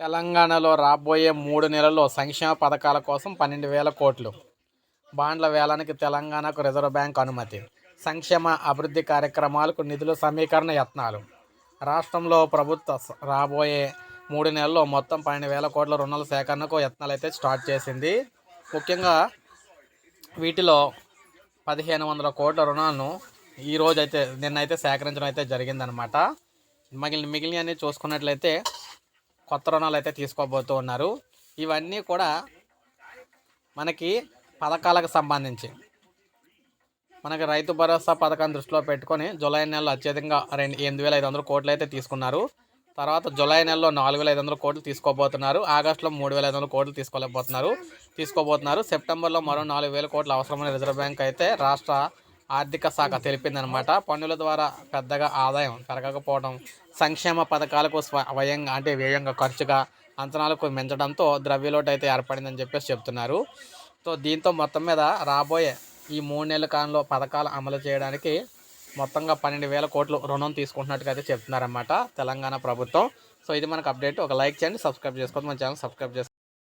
తెలంగాణలో రాబోయే మూడు నెలల్లో సంక్షేమ పథకాల కోసం పన్నెండు వేల కోట్లు. బాండ్ల వేలానికి తెలంగాణకు రిజర్వ్ బ్యాంక్ అనుమతి. సంక్షేమ అభివృద్ధి కార్యక్రమాలకు నిధుల సమీకరణ యత్నాలు. రాష్ట్రంలో ప్రభుత్వ రాబోయే మూడు నెలల్లో మొత్తం పన్నెండు వేల కోట్ల రుణాల సేకరణకు యత్నాలు అయితే స్టార్ట్ చేసింది. ముఖ్యంగా వీటిలో పదిహేను వందల కోట్ల రుణాలను ఈ రోజు అయితే నిన్నైతే సేకరించడం అయితే జరిగిందనమాట. మిగిలిన మిగిలినవన్నీ చూసుకున్నట్లయితే కొత్త రుణాలు అయితే తీసుకోబోతూ ఉన్నారు. ఇవన్నీ కూడా మనకి పథకాలకు సంబంధించి. మనకి రైతు భరోసా పథకాన్ని దృష్టిలో పెట్టుకొని జూలై నెలలో అత్యధికంగా రెండు ఎనిమిది వేల ఐదు వందల కోట్లు అయితే తీసుకున్నారు. తర్వాత జూలై నెలలో నాలుగు వేల ఐదు వందల కోట్లు తీసుకోబోతున్నారు. ఆగస్టులో మూడు వేల ఐదు వందల కోట్లు తీసుకోలేకపోతున్నారు. తీసుకోబోతున్నారు. సెప్టెంబర్లో మరో నాలుగు వేల కోట్లు అవసరమైన రిజర్వ్ బ్యాంక్ అయితే రాష్ట్ర ఆర్థిక శాఖ తెలిపిందనమాట. పన్నుల ద్వారా పెద్దగా ఆదాయం పెరగకపోవడం సంక్షేమ పథకాలకు స్వయంగా అంటే వ్యయంగా ఖర్చుగా అంచనాలకు మించడంతో ద్రవ్యలోటు అయితే ఏర్పడిందని చెప్పేసి చెప్తున్నారు. సో దీంతో మొత్తం మీద రాబోయే ఈ మూడు నెలల కాలంలో పథకాలు అమలు చేయడానికి మొత్తంగా పన్నెండు వేల కోట్లు రుణం తీసుకుంటున్నట్టుగా అయితే చెప్తున్నారన్నమాట తెలంగాణ ప్రభుత్వం. సో ఇది మనకు అప్డేట్. ఒక లైక్ చేయండి సబ్స్క్రైబ్ చేసుకోండి మన ఛానల్ సబ్స్క్రైబ్ చేసుకోండి.